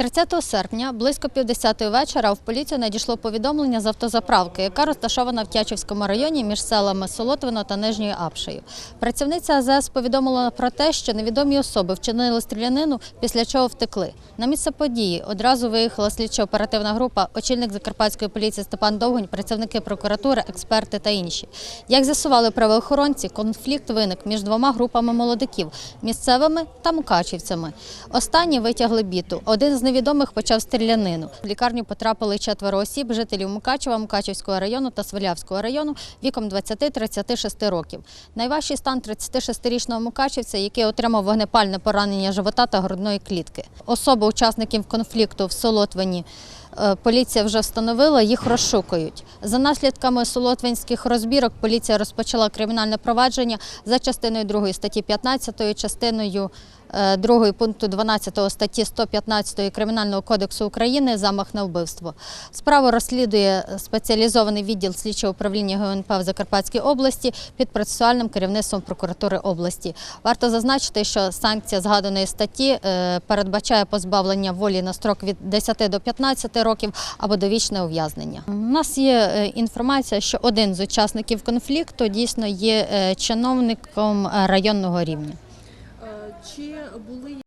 30 серпня близько півдесятої вечора в поліцію надійшло повідомлення з автозаправки, яка розташована в Тячівському районі між селами Солотвино та Нижньою Апшею. Працівниця АЗС повідомила про те, що невідомі особи вчинили стрілянину, після чого втекли. На місце події одразу виїхала слідчо-оперативна група, очільник Закарпатської поліції Степан Довгань, працівники прокуратури, експерти та інші. Як з'ясували правоохоронці, конфлікт виник між двома групами молодиків місцевими та мукачівцями. Останні витягли біту. Один з невідомих почав стрілянину. В лікарню потрапили четверо осіб, жителів Мукачева, Мукачівського району та Свалявського району віком 20-36 років. Найважчий стан 36-річного мукачівця, який отримав вогнепальне поранення живота та грудної клітки. Особи учасників конфлікту в Солотвині поліція вже встановила, їх розшукують. За наслідками солотвинських розбірок поліція розпочала кримінальне провадження за частиною 2 статті 15, частиною 2 пункту 12 статті 115 Кримінального кодексу України замах на вбивство. Справу розслідує спеціалізований відділ слідчого управління ГУНП в Закарпатській області під процесуальним керівництвом прокуратури області. Варто зазначити, що санкція згаданої статті е, передбачає позбавлення волі на строк від 10 до 15 років або довічне ув'язнення. У нас є е, інформація, що один з учасників конфлікту дійсно є е, чиновником е, районного рівня. Чи були